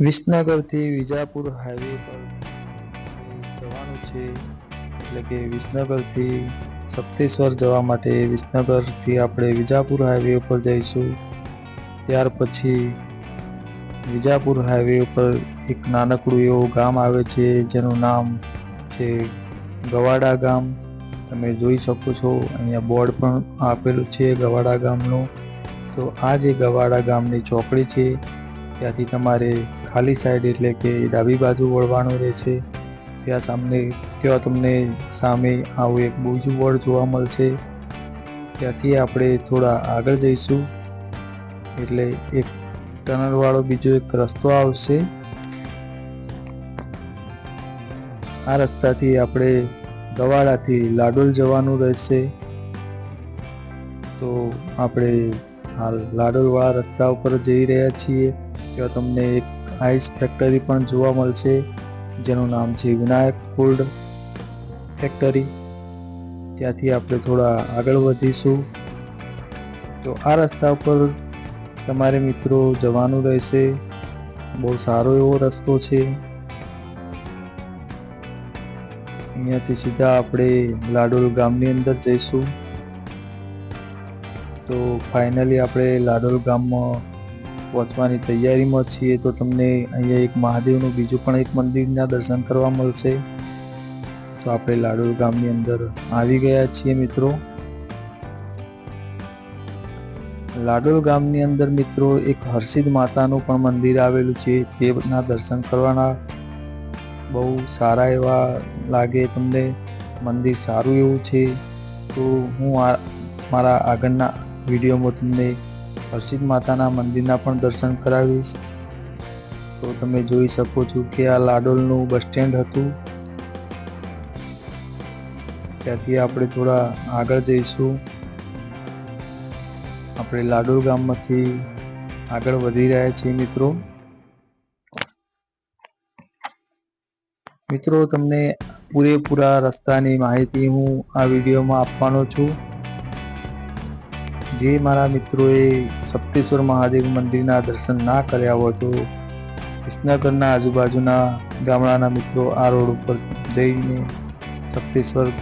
વિસનગરથી Vijapur highway પર જવાનું છે. એટલે કે વિસનગરથી સપ્તેશ્વર જવા માટે વિસનગરથી આપણે વિજાપુર હાઈવે ઉપર જઈશું. ત્યાર પછી વિજાપુર હાઈવે ઉપર એક નાનકડું એવું ગામ આવે છે, જેનું નામ છે ગવાડા ગામ. તમે જોઈ શકો છો, અહીંયા બોર્ડ પણ આપેલું છે ગવાડા ગામનું. તો આ જે ગવાડા ગામની ચોકડી છે, ત્યાંથી તમારે ખાલી સાઈડ એટલે કે ડાબી બાજુ વળવાનું રહેશે. ત્યાં સામને, ત્યાં તમને સામે આવું એક બીજું બોર્ડ જોવા મળશે. ત્યાંથી આપણે થોડા આગળ જઈશું. એટલે એક ટનલવાળો બીજો એક રસ્તો આવશે. આ રસ્તાથી આપણે ગવાડાથી લાડોલ જવાનું રહેશે. તો આપણે હાલ લાડોલવાળા રસ્તા ઉપર જઈ રહ્યા છીએ. ત્યાં તમને એક આઈસ ફેક્ટરી પણ જોવા મળશે, જેનું નામ છે વિનાયક કોલ્ડ ફેક્ટરી. ત્યાંથી આપણે થોડા આગળ વધીશું. તો આ રસ્તા ઉપર તમારે મિત્રો જવાનું રહેશે. બહુ સારો એવો રસ્તો છે. અહીંયાથી સીધા આપણે લાડોલ ગામની અંદર જઈશું. તો ફાઇનલી આપણે લાડોલ ગામમાં પહોંચવાની તૈયારીમાં છીએ તો તમને અહીંયા એક મહાદેવનું બીજું પણ એક મંદિરના દર્શન કરવા મળશે. તો આપણે લાડોલ ગામની અંદર આવી ગયા છીએ મિત્રો. લાડોલ ગામની અંદર મિત્રો એક હર્ષિદ માતાનું પણ મંદિર આવેલું છે. તેના દર્શન કરવાના બહુ સારા એવા લાગે તમને. મંદિર સારું એવું છે. તો હું મારા આગળના વિડીયોમાં તમને હર્ષિદ માતાના મંદિરના પણ દર્શન કરાવીશ. તો તમે જોઈ શકો છો કે આ લાડોલનું બસ સ્ટેન્ડ હતું. ત્યાંથી આપણે થોડા આગળ જઈશું. આપણે લાડોલ ગામમાંથી આગળ વધી રહ્યા છીએ મિત્રો. મિત્રો, તમને પૂરેપૂરા રસ્તાની માહિતી હું આ વિડીયોમાં આપવાનો છું. જે મારા મિત્રોએ સપ્તેશ્વર મહાદેવ મંદિરના દર્શન ના કર્યા હોય તો વિસનગરના આજુબાજુના ગામડાના મિત્રો આ રોડ ઉપર જઈને સપ્તેશ્વર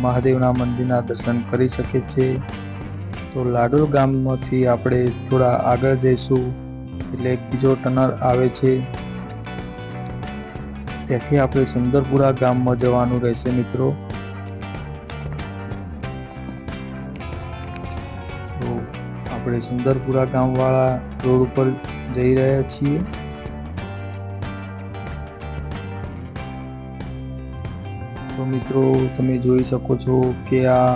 મહાદેવના મંદિરના દર્શન કરી શકે છે. તો લાડોલ ગામમાંથી આપણે થોડા આગળ જઈશું, એટલે બીજો ટનલ આવે છે. ત્યાંથી આપણે સુંદરપુરા ગામમાં જવાનું રહેશે મિત્રો. આપણે સુંદરપુરા ગામવાળા રોડ ઉપર જઈ રહ્યા છીએ. તો મિત્રો, તમે જોઈ શકો છો કે આ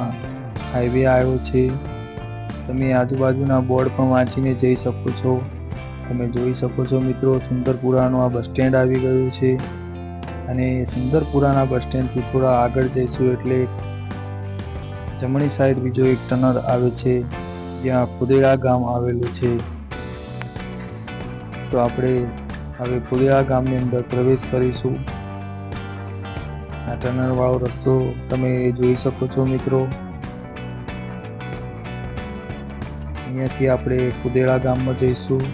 હાઈવે આવ્યો છે. તમે આજુબાજુના બોર્ડ પણ વાંચીને જઈ શકો છો. તમે જોઈ શકો છો મિત્રો, સુંદરપુરાનું આ બસ સ્ટેન્ડ આવી ગયું છે. અને સુંદરપુરાના બસ સ્ટેન્ડથી થોડા આગળ જઈશું એટલે જમણી સાઈડ બીજો એક ટનલ આવે છે. જ્યાં પુદેરા ગામ આવેલું છે. તો આપણે હવે પુદેરા ગામની અંદર પ્રવેશ કરીશું. આ ટનલ વાળો રસ્તો તમે જોઈ શકો છો મિત્રો. અહીંયાથી આપણે પુદેરા ગામમાં જઈશું.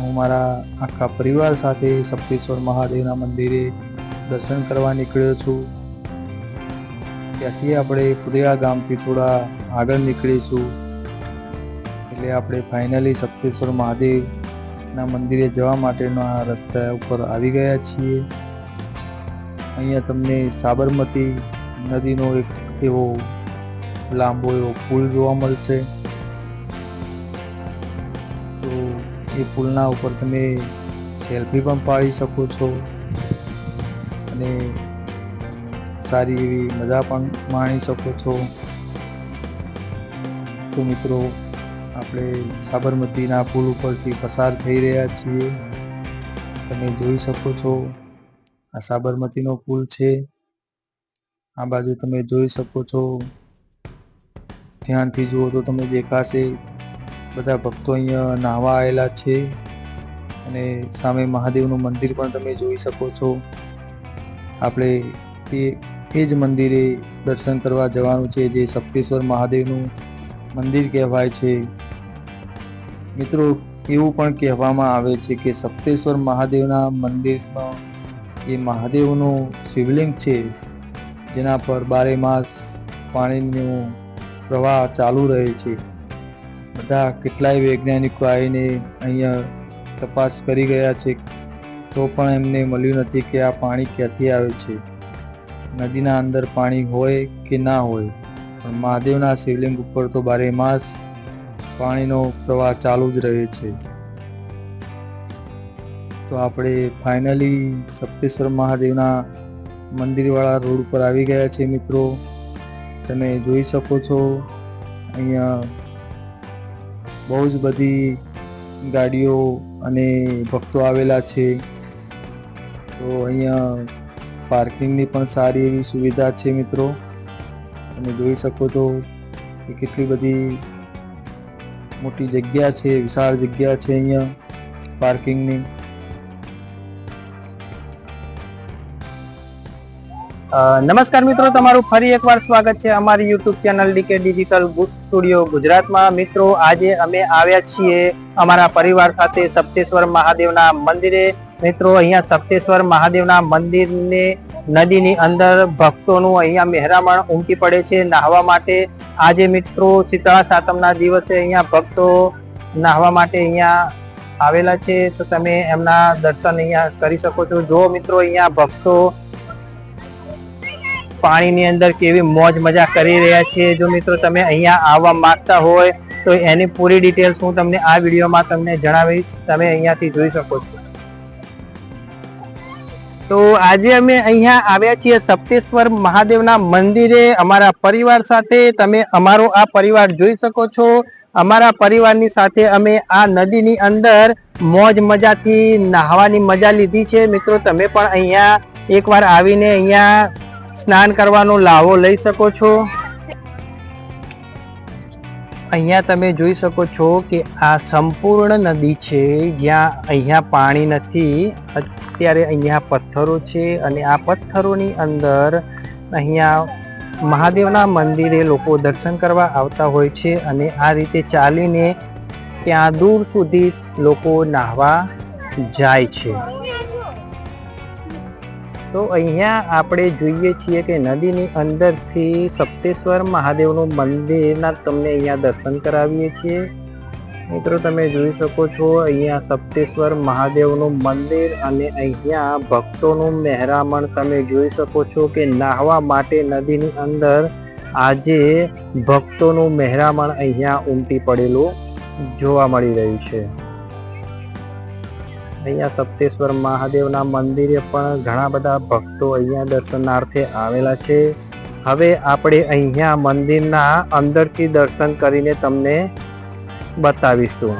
હું મારા આખા પરિવાર સાથે સપ્તેશ્વર મહાદેવના મંદિરે દર્શન કરવા નીકળ્યો છું. ત્યાંથી આપણે પુદેડા ગામથી થોડા આગળ નીકળીશું. એટલે આપણે ફાઇનલી સપ્તેશ્વર મહાદેવના મંદિરે જવા માટેના રસ્તા ઉપર આવી ગયા છીએ. અહીંયા તમને સાબરમતી નદીનો એક એવો લાંબો એવો પુલ જોવા મળશે. તો એ પુલના ઉપર તમે સેલ્ફી પણ પાડી શકો છો. અને સારી એવી મજા પણ માણી શકો છો. તો મિત્રો, આપણે સાબરમતીના પુલ ઉપરથી પસાર થઈ રહ્યા છીએ. તમે જોઈ શકો છો, આ સાબરમતીનો પુલ છે. આ બાજુ તમે જોઈ શકો છો. ધ્યાનથી જુઓ તો તમને દેખાશે, બધા ભક્તો અહીંયા નાહવા આવેલા છે. અને સામે મહાદેવનું મંદિર પણ તમે જોઈ શકો છો. આપણે એ એ જ મંદિરે દર્શન કરવા જવાનું છે, જે શક્તિશ્વર મહાદેવનું મંદિર કહેવાય છે. મિત્રો, એવું પણ કહેવામાં આવે છે કે સપ્તેશ્વર મહાદેવના મંદિરમાં એ મહાદેવનું શિવલિંગ છે, જેના પર બારે માસ પાણીનું પ્રવાહ ચાલુ રહે છે. બધા કેટલાય વૈજ્ઞાનિકો આવીને અહીંયા તપાસ કરી ગયા છે, તો પણ એમને મળ્યું નથી કે આ પાણી ક્યાંથી આવે છે. નદીના અંદર પાણી હોય કે ના હોય, પણ મહાદેવના શિવલિંગ ઉપર તો બારે માસ પાણીનો પ્રવાહ ચાલુ જ રહે છે. તો આપણે ફાઇનલી સપ્તેશ્વર મહાદેવના મંદિરવાળા રોડ ઉપર આવી ગયા છે મિત્રો. તમે જોઈ શકો છો, અહીંયા બહુ જ બધી ગાડીઓ અને ભક્તો આવેલા છે. તો અહીંયા પાર્કિંગની પણ સારી એવી સુવિધા છે મિત્રો. તમે જોઈ શકો છો કે કેટલી બધી મોટી જગ્યા છે, વિશાળ જગ્યા છે અહીંયા પાર્કિંગની. નમસ્કાર મિત્રો, તમારું ફરી એકવાર સ્વાગત છે અમારી YouTube channel DK digital studio ગુજરાતમાં. મિત્રો, આજે અમે આવ્યા છીએ અમારા પરિવાર સાથે સપ્તેશ્વર મહાદેવના મંદિરે. મિત્રો, અહીંયા સપ્તેશ્વર મહાદેવના મંદિરને નદીની અંદર ભક્તોનું અહીંયા મહેરામણ ઉમટી પડે છે નાહવા માટે. આજે મિત્રો, શીતળા સાતમના દિવસે અહીંયા ભક્તો નાહવા માટે અહીંયા આવેલા છે. તો તમે એમના દર્શન અહીંયા કરી શકો છો. જો મિત્રો, અહીંયા ભક્તો પાણીની અંદર કેવી મોજ મજા કરી રહ્યા છે. જો મિત્રો, તમે અહીંયા આવવા માંગતા હોય તો એની પૂરી ડિટેલ્સ હું તમને આ વિડીયોમાં તમને જણાવીશ. તમે અહીંયાથી જોઈ શકો છો. તો આજે અમે અહીંયા આવ્યા છીએ સપ્તેશ્વર મહાદેવના મંદિરે. અમારા પરિવાર સાથે તમે અમારો આ પરિવાર જોઈ શકો છો. અમારા પરિવારની સાથે અમે આ નદીની અંદર મોજ મજાથી નાહવાની મજા લીધી છે. મિત્રો, તમે પણ અહીંયા એકવાર આવીને અહીંયા સ્નાન કરવાનો લાવો લઈ શકો છો. અહીંયા તમે જોઈ શકો છો કે આ સંપૂર્ણ નદી છે, જ્યાં અહીંયા પાણી નથી. અત્યારે અહીંયા પથ્થરો છે અને આ પથ્થરોની અંદર અહીંયા મહાદેવના મંદિરે લોકો દર્શન કરવા આવતા હોય છે અને આ રીતે ચાલીને ત્યાં દૂર સુધી લોકો નાહવા જાય છે. તો અહીંયા આપણે જોઈએ છીએ કે નદીની અંદરથી સપ્તેશ્વર મહાદેવનું મંદિરના તમને અહીંયા દર્શન કરાવીએ છીએ. મિત્રો, તમે જોઈ શકો છો અહીંયા સપ્તેશ્વર મહાદેવનું મંદિર અને અહીંયા ભક્તોનું મહેરામણ. તમે જોઈ શકો છો કે નાહવા માટે નદીની અંદર આજે ભક્તોનું મહેરામણ અહીંયા ઉમટી પડેલું જોવા મળી રહ્યું છે. અહીંયા સપ્તેશ્વર મહાદેવના મંદિરે પણ ઘણા બધા ભક્તો અહીંયા દર્શનાર્થે આવેલા છે. હવે આપણે અહીંયા મંદિરના અંદરથી દર્શન કરીને તમને બતાવીશું.